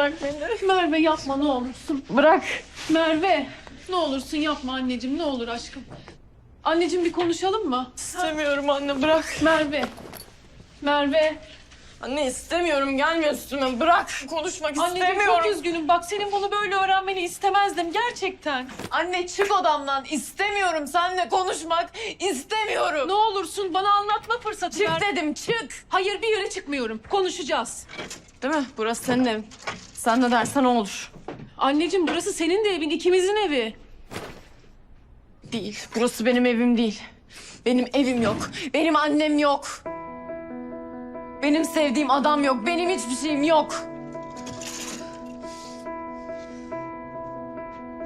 bırak beni. Merve yapma ne olursun. Bırak. Merve ne olursun yapma anneciğim ne olur aşkım. Anneciğim bir konuşalım mı? İstemiyorum anne bırak. Merve. Merve. Anne istemiyorum gelme üstüme bırak. Konuşmak Anneciğim istemiyorum. çok üzgünüm. Bak senin bunu böyle öğrenmeni istemezdim gerçekten. Anne çık odamdan istemiyorum seninle konuşmak istemiyorum. Ne olursun bana anlatma fırsatı Çık ver. dedim çık. Hayır bir yere çıkmıyorum. Konuşacağız. Değil mi? Burası senin evin. Sen ne dersen o olur. Anneciğim burası senin de evin, ikimizin evi. Değil. Burası benim evim değil. Benim evim yok. Benim annem yok. Benim sevdiğim adam yok. Benim hiçbir şeyim yok.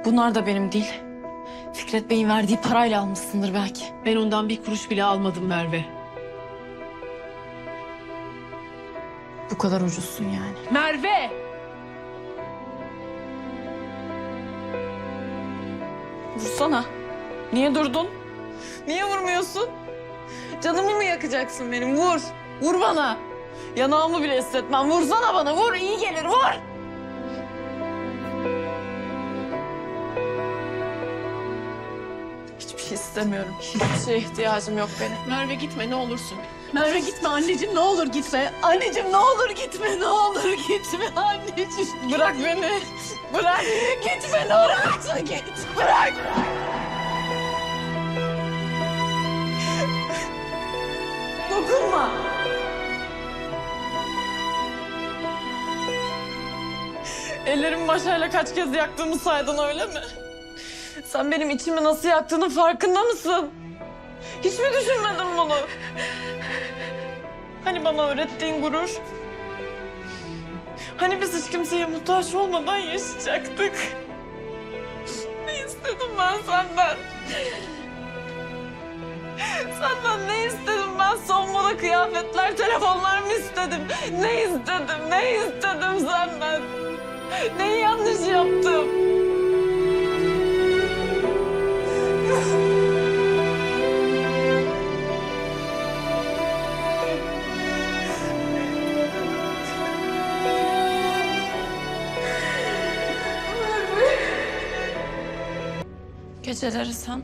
Bunlar da benim değil. Fikret Bey'in verdiği parayla almışsındır belki. Ben ondan bir kuruş bile almadım Merve. Bu kadar ucuzsun yani. Merve! Vursana. Niye durdun? Niye vurmuyorsun? Canımı mı yakacaksın benim? Vur. Vur bana. Yanağımı bile hissetmem. Vursana bana. Vur. iyi gelir. Vur. Hiçbir şey istemiyorum. Hiçbir şeye ihtiyacım yok benim. Merve gitme ne olursun. Merve gitme anneciğim ne olur gitme. Anneciğim ne olur gitme ne olur gitme anneciğim. Bırak beni. Bırak. Gitme ne olursa git. Bırak. Dokunma. Ellerim başayla kaç kez yaktığımı saydın öyle mi? Sen benim içimi nasıl yaktığının farkında mısın? Hiç mi düşünmedin bunu? Hani bana öğrettiğin gurur? Hani biz hiç kimseye muhtaç olmadan yaşayacaktık? Ne istedim ben senden? Senden ne istedim ben? Son moda kıyafetler, telefonlar mı istedim? Ne istedim, ne istedim senden? Neyi yanlış yaptım? Geceleri sen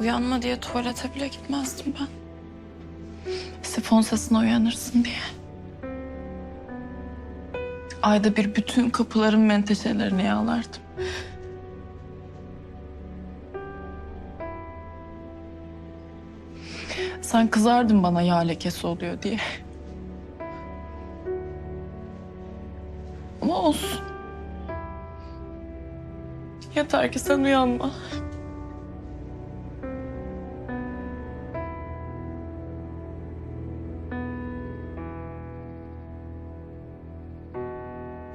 uyanma diye tuvalete bile gitmezdim ben. Sifon sesine uyanırsın diye. Ayda bir bütün kapıların menteşelerini yağlardım. Sen kızardın bana yağ lekesi oluyor diye. Ama olsun. Yeter ki sen uyanma.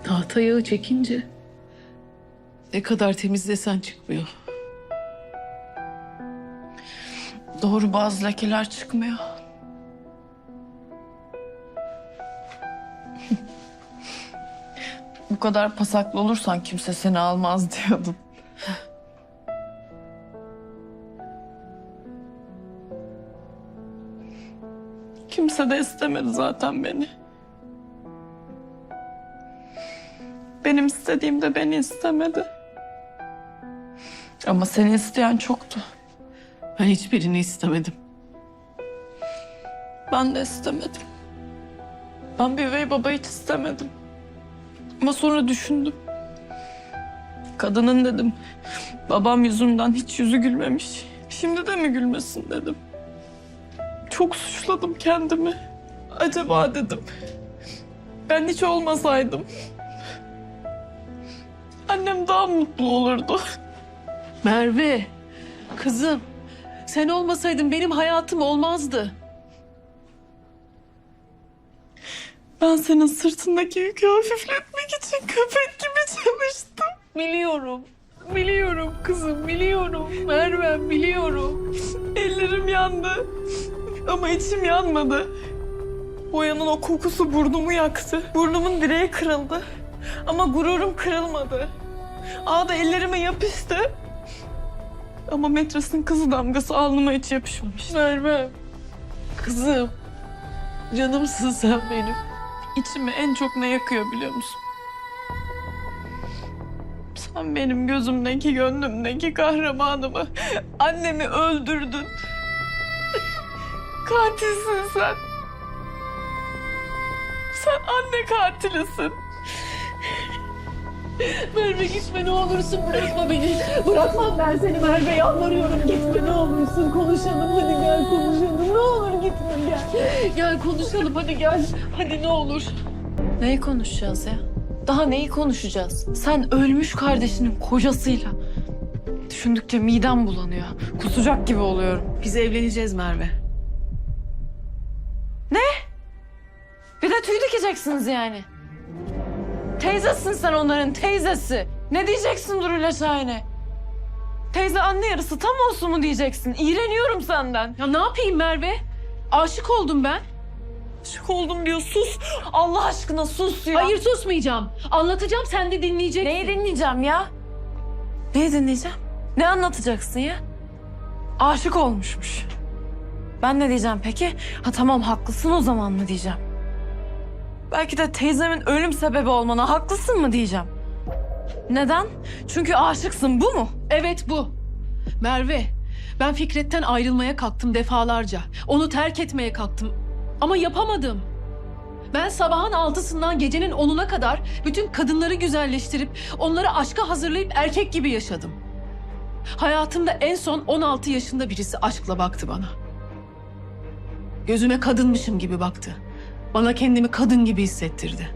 Tahta yağı çekince ne kadar temizlesen çıkmıyor. Doğru bazı lekeler çıkmıyor. Bu kadar pasaklı olursan kimse seni almaz diyordum. Kimse de istemedi zaten beni. Benim istediğim de beni istemedi. Ama seni isteyen çoktu. Ben hiçbirini istemedim. Ben de istemedim. Ben bir üvey baba hiç istemedim. Ama sonra düşündüm. Kadının dedim. Babam yüzünden hiç yüzü gülmemiş. Şimdi de mi gülmesin dedim. Çok suçladım kendimi. Acaba dedim. Ben hiç olmasaydım. Annem daha mutlu olurdu. Merve, kızım sen olmasaydın benim hayatım olmazdı. Ben senin sırtındaki yükü hafifletmek için köpek gibi çalıştım. Biliyorum, biliyorum kızım, biliyorum. Merve, biliyorum. Ellerim yandı. Ama içim yanmadı. Boyanın o kokusu burnumu yaktı. Burnumun direği kırıldı. Ama gururum kırılmadı. Ağda ellerime yapıştı. Ama metresin kızı damgası alnıma hiç yapışmamış. Merve, kızım, canımsın sen benim. İçimi en çok ne yakıyor biliyor musun? Sen benim gözümdeki, gönlümdeki kahramanımı, annemi öldürdün. Katilsin sen. Sen anne katilisin. Merve gitme ne olursun bırakma beni. Bırakmam ben seni Merve yalvarıyorum gitme ne olursun konuşalım hadi gel konuşalım ne olur gitme gel. Gel konuşalım hadi gel hadi ne olur. Neyi konuşacağız ya? Daha neyi konuşacağız? Sen ölmüş kardeşinin kocasıyla. Düşündükçe midem bulanıyor. Kusacak gibi oluyorum. Biz evleneceğiz Merve. Bir de tüy dikeceksiniz yani. Teyzesin sen onların teyzesi. Ne diyeceksin Duruyla Şahin'e? Teyze anne yarısı tam olsun mu diyeceksin? İğreniyorum senden. Ya ne yapayım Merve? Aşık oldum ben. Aşık oldum diyor sus. Allah aşkına sus ya. Hayır susmayacağım. Anlatacağım sen de dinleyeceksin. Neyi dinleyeceğim ya? Neyi dinleyeceğim? Ne anlatacaksın ya? Aşık olmuşmuş. Ben ne diyeceğim peki? Ha tamam haklısın o zaman mı diyeceğim? Belki de teyzemin ölüm sebebi olmana haklısın mı diyeceğim. Neden? Çünkü aşıksın bu mu? Evet bu. Merve, ben Fikret'ten ayrılmaya kalktım defalarca. Onu terk etmeye kalktım. Ama yapamadım. Ben sabahın altısından gecenin onuna kadar bütün kadınları güzelleştirip onları aşka hazırlayıp erkek gibi yaşadım. Hayatımda en son 16 yaşında birisi aşkla baktı bana. Gözüme kadınmışım gibi baktı. Bana kendimi kadın gibi hissettirdi.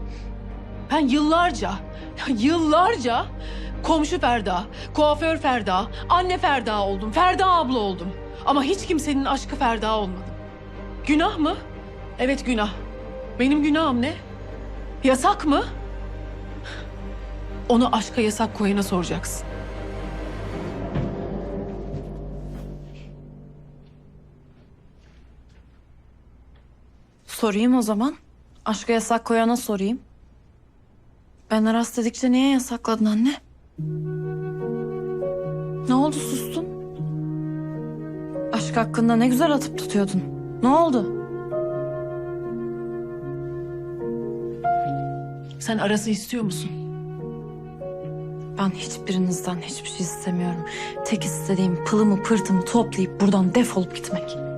Ben yıllarca, yıllarca komşu Ferda, kuaför Ferda, anne Ferda oldum, Ferda abla oldum. Ama hiç kimsenin aşkı Ferda olmadım. Günah mı? Evet günah. Benim günahım ne? Yasak mı? Onu aşka yasak koyana soracaksın. Sorayım o zaman. Aşka yasak koyana sorayım. Ben Aras dedikçe niye yasakladın anne? Ne oldu sustun? Aşk hakkında ne güzel atıp tutuyordun. Ne oldu? Sen arası istiyor musun? Ben hiçbirinizden hiçbir şey istemiyorum. Tek istediğim pılımı pırtımı toplayıp buradan defolup gitmek.